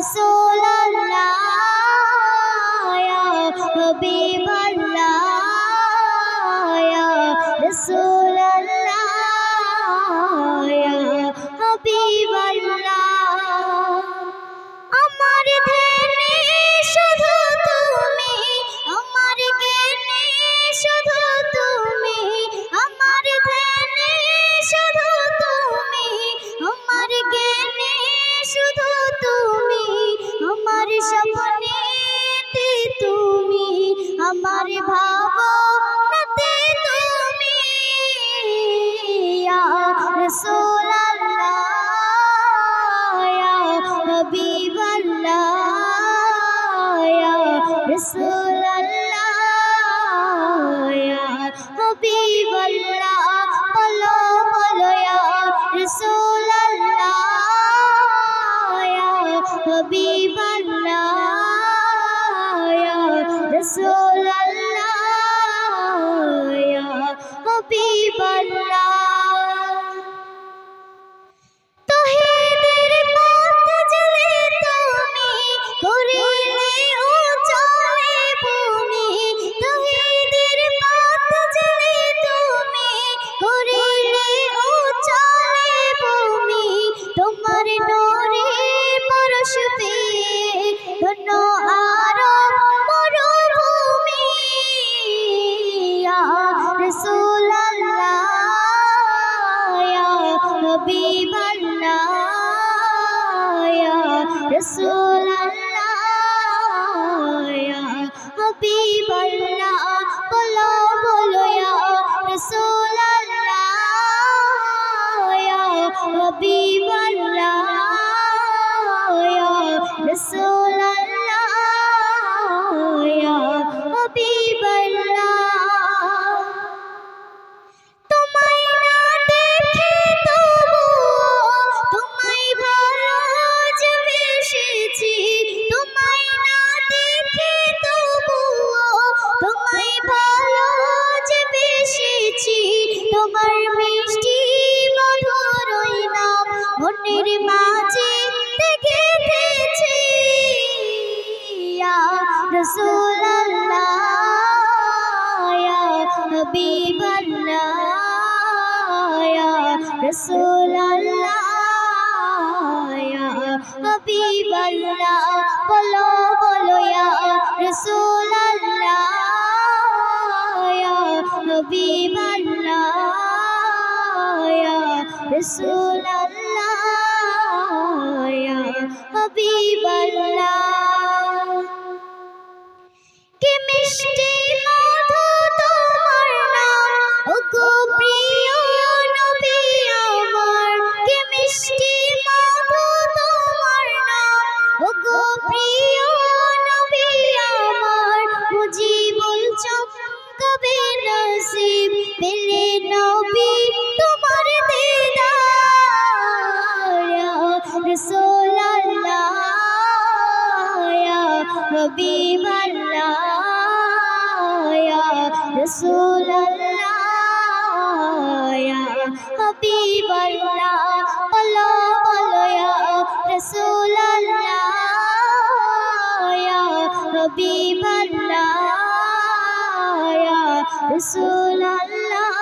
رسول হাবিবাল্লাহ বলো বলো ইয়া ইয়া হাবিবাল্লাহ বলো বলো ইয়া রাসূলুল্লাহ ইয়া হাবিবাল্লাহ ইয়া রাসূলুল্লাহ ইয়া রাসূলুল্লাহ ইয়া হাবিবাল্লাহ বলো বলো ইয়া রাসূলুল্লাহ ইয়া হাবিবাল্লাহ। মিষ্টি মধু তোমার নাম ওগো প্রিয় নবী আমার, কি মিষ্টি মধু তোমার নাম ওগো প্রিয় নবী আমার, মুজিবুল চমকাবে নসিব? পেলে নবী তোমার দিদার। হাবিবাল্লাহ ইয়া রাসূলুল্লাহ ইয়া হাবিবাল্লাহ, বলো বলো রাসূলুল্লাহ, ইয়া হাবিবাল্লাহ রাসূলুল্লাহ,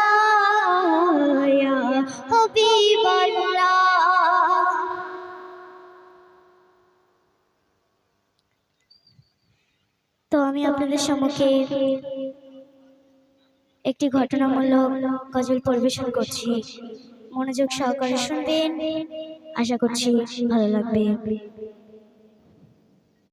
ইয়া হাবিবাল্লাহ। তো আমি আপনাদের সম্মুখে একটি ঘটনামূলক গজল পরিবেশন করছি। মনোযোগ সহকারে শুনবেন। আশা করছি ভালো লাগবে।